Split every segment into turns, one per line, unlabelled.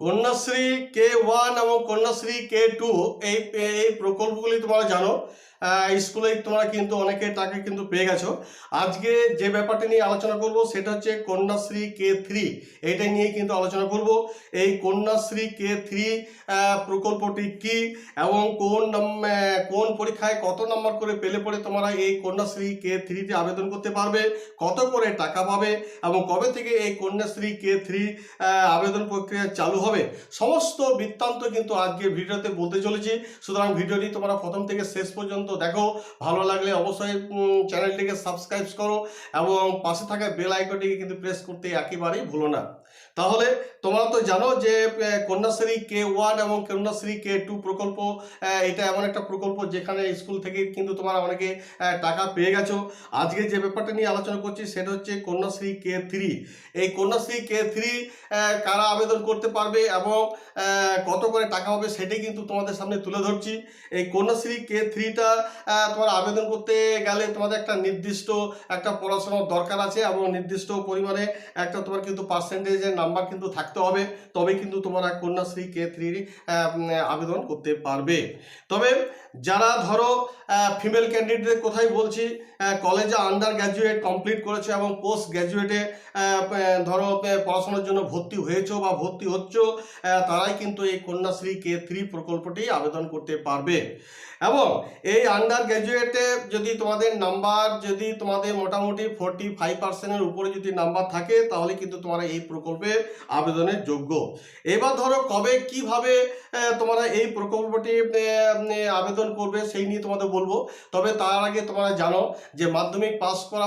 কন্যাশ্রী কে one এবং কন্যাশ্রী কে two এই এই প্রকল্পগুলি তোমরা জানো। স্কুলে তোমরা কিন্তু অনেকে টাকা কিন্তু পেয়ে গেছো। আজকে যে ব্যাপারটা নিয়ে আলোচনা করব, সেটা হচ্ছে কন্যাশ্রী কে থ্রি। এইটা নিয়ে কিন্তু আলোচনা করব। এই কন্যাশ্রী কে থ্রি প্রকল্পটি কি এবং কোন কোন পরীক্ষায় কত নম্বর করে পেলে পরে তোমরা এই কন্যাশ্রী কে থ্রিতে আবেদন করতে পারবে, কত করে টাকা পাবে এবং কবে থেকে এই কন্যাশ্রী কে থ্রি আবেদন প্রক্রিয়া চালু হবে, সমস্ত বৃত্তান্ত কিন্তু আজকে ভিডিওতে বলতে চলেছি। সুতরাং ভিডিওটি তোমরা প্রথম থেকে শেষ পর্যন্ত দেখো। ভালো লাগলে অবশ্যই চ্যানেলটিকে সাবস্ক্রাইব করো এবং পাশে থাকা বেল আইকনটিকে কিন্তু প্রেস করতে একেবারেই ভুলো না। তাহলে তোমরা তো জানো যে কন্যাশ্রী কে ওয়ান এবং কন্যাশ্রী কে টু প্রকল্প এটা এমন একটা প্রকল্প যেখানে স্কুল থেকে কিন্তু তোমরা অনেকে টাকা পেয়ে গেছো। আজকে যে ব্যাপারটা নিয়ে আলোচনা করছি সেটা হচ্ছে কন্যাশ্রী কে থ্রি এই কন্যাশ্রী কে থ্রি কারা আবেদন করতে পারবে এবং কত করে টাকা হবে সেটাই কিন্তু তোমাদের সামনে তুলে ধরছি। এই কন্যাশ্রী কে থ্রিটা তোমার আবেদন করতে গেলে তোমাদের একটা নির্দিষ্ট একটা পড়াশোনার দরকার আছে এবং নির্দিষ্ট পরিমাণে একটা তোমার কিন্তু পার্সেন্টেজের নাম্বার কিন্তু থাকতে হবে তবে কিন্তু তোমরা কন্যাশ্রী কে থ্রির আবেদন করতে পারবে। তবে যারা ধরো ফিমেল ক্যান্ডিডেট কোথায় বলছি কলেজে আন্ডার গ্র্যাজুয়েট কমপ্লিট করেছে এবং পোস্ট গ্র্যাজুয়েটে ধরো পড়াশোনার জন্য ভর্তি হয়েছো বা ভর্তি হচ্ছ তারাই কিন্তু এই কন্যাশ্রী কে থ্রি প্রকল্পটি আবেদন করতে পারবে। এবং এই আন্ডার গ্র্যাজুয়েটে যদি তোমাদের নাম্বার যদি তোমাদের মোটামুটি ফোরটি ফাইভ পার্সেন্টের উপরে যদি নাম্বার থাকে, তাহলে কিন্তু তোমরা এই প্রকল্পে আবেদনের যোগ্য। এবার ধরো কবে, কীভাবে তোমরা এই প্রকল্পটি আবেদন করবে সেই নিয়ে তোমাদের বলব। তবে তার আগে তোমরা জানো যে মাধ্যমিক পাস করা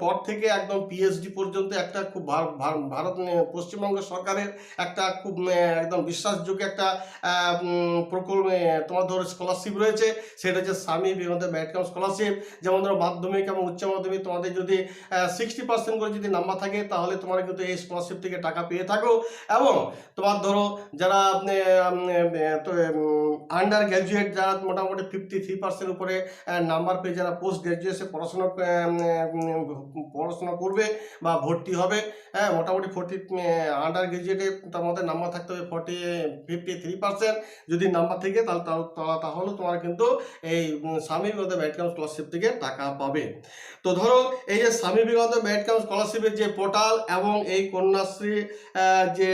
পর- থেকে একদম পিএইচডি পর্যন্ত একটা খুব ভার- ভার- ভারত পশ্চিমবঙ্গ সরকারের একটা খুব একদম বিশ্বাসযোগ্য একটা প্রকল্প তোমার ধরো স্কলারশিপ রয়েছে। সেটা হচ্ছে স্বামী বিবেকানন্দ ম্যাটকাম স্কলারশিপ যেমন ধরো মাধ্যমিক এবং উচ্চ মাধ্যমিক তোমাদের যদি সিক্সটি পার্সেন্ট করে যদি নাম্বার থাকে, তাহলে তোমার কিন্তু এই স্কলারশিপ থেকে টাকা পেয়ে থাকো। এবং তোমার ধরো যারা আন্ডার গ্র্যাজুয়েট যারা মোটামুটি ফিফটি থ্রি পার্সেন্ট উপরে নাম্বার পেয়ে যারা পোস্ট গ্র্যাজুয়েশন পড়াশোনা পড়াশোনা করবে বা ভর্তি হবে হ্যাঁ মোটামুটি ফোর্টি আন্ডার গ্র্যাজুয়েটে তোমাদের নাম্বার থাকতে হবে ফোর্টি ফিফটি থ্রি পার্সেন্ট যদি নাম্বার থেকে তাহলে, তাহলে- তোমার কিন্তু এই স্বামী বিবেকানন্দ ম্যাটকাম স্কলারশিপ থেকে টাকা পাবে। তো ধরো এই যে স্বামী বিবেকানন্দ ম্যাটকাম স্কলারশিপের যে পোর্টাল এবং এই কন্যাশ্রী যে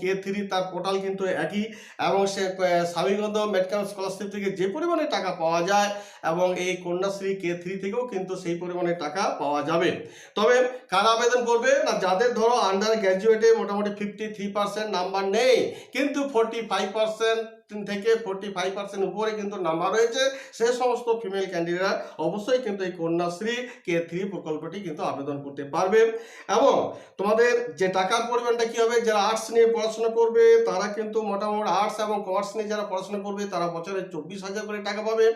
কে থ্রি তার পোর্টাল কিন্তু একই এবং সে আহ, স্বামী বিবেকানন্দ ম্যাটকাম স্কলারশিপ থেকে যে পরিমাণে টাকা পাওয়া যায় এবং এই কন্যাশ্রী কে থ্রি থেকেও কিন্তু সেই পরিমাণে টাকা পাওয়া যাবে। তবে কারা আবেদন করবে? না যাদের ধরো আন্ডার গ্র্যাজুয়েটে মোটামুটি ফিফটি থ্রি পার্সেন্ট নাম্বার নেই কিন্তু ফোর্টি ফাইভ পার্সেন্ট থেকে ফোর্টি ফাইভ পার্সেন্ট উপরে কিন্তু নাম্বার রয়েছে সে সমস্ত ফিমেল ক্যান্ডিডেটরা অবশ্যই কিন্তু এই কন্যাশ্রী কে থ্রি প্রকল্পটি কিন্তু আবেদন করতে পারবে। এবং তোমাদের যে টাকার পরিমাণটা কি হবে, যারা আর্টস নিয়ে পড়াশোনা করবে, তারা কিন্তু মোটামুটি আর্টস এবং কমার্স নিয়ে যারা পড়াশোনা করবে, তারা বছরে চব্বিশ হাজার করে টাকা পাবে।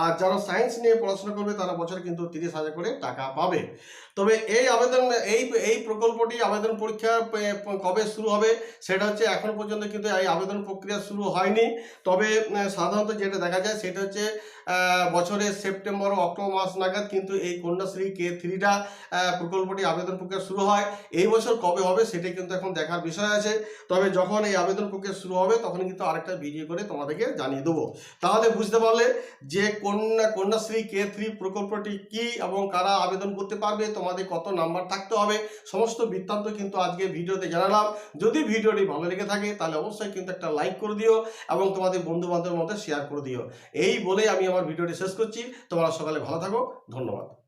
আর যারা সায়েন্স নিয়ে পড়াশোনা করবে, তারা বছরে কিন্তু তিরিশ হাজার করে টাকা পাবে। তবে এই আবেদন, এই এই প্রকল্পটি আবেদন পরীক্ষা কবে শুরু হবে, সেটা হচ্ছে এখন পর্যন্ত কিন্তু এই আবেদন প্রক্রিয়া শুরু হয়নি। তবে সাধারণত যেটা দেখা যায়, সেটা হচ্ছে বছরের সেপ্টেম্বর, অক্টোবর মাস নাগাদ কিন্তু এই কন্যাশ্রী কে থ্রিটা প্রকল্পটি আবেদন প্রক্রিয়া শুরু হয়। এই বছর কবে হবে, সেটাই কিন্তু এখন দেখার বিষয় আছে। তবে যখন এই আবেদন প্রক্রিয়া শুরু হবে, তখন কিন্তু আরেকটা ভিডিও করে তোমাদেরকে জানিয়ে দেবো। তাহলে বুঝতে পারলে যে কন্যা, কন্যাশ্রী কে থ্রি প্রকল্পটি কি এবং কারা আবেদন করতে পারবে, তোমাদের কত নাম্বার থাকতে হবে, সমস্ত বৃত্তান্ত কিন্তু আজকে ভিডিওতে জানালাম। যদি ভিডিওটি ভালো লেগে থাকে, তাহলে অবশ্যই কিন্তু একটা লাইক করে দিও এবং তোমাদের বন্ধু বান্ধবের মধ্যে শেয়ার করে দিও। এই বলেই আমি আমার ভিডিওটি শেষ করছি। তোমরা সকালে ভালো থাকো। ধন্যবাদ।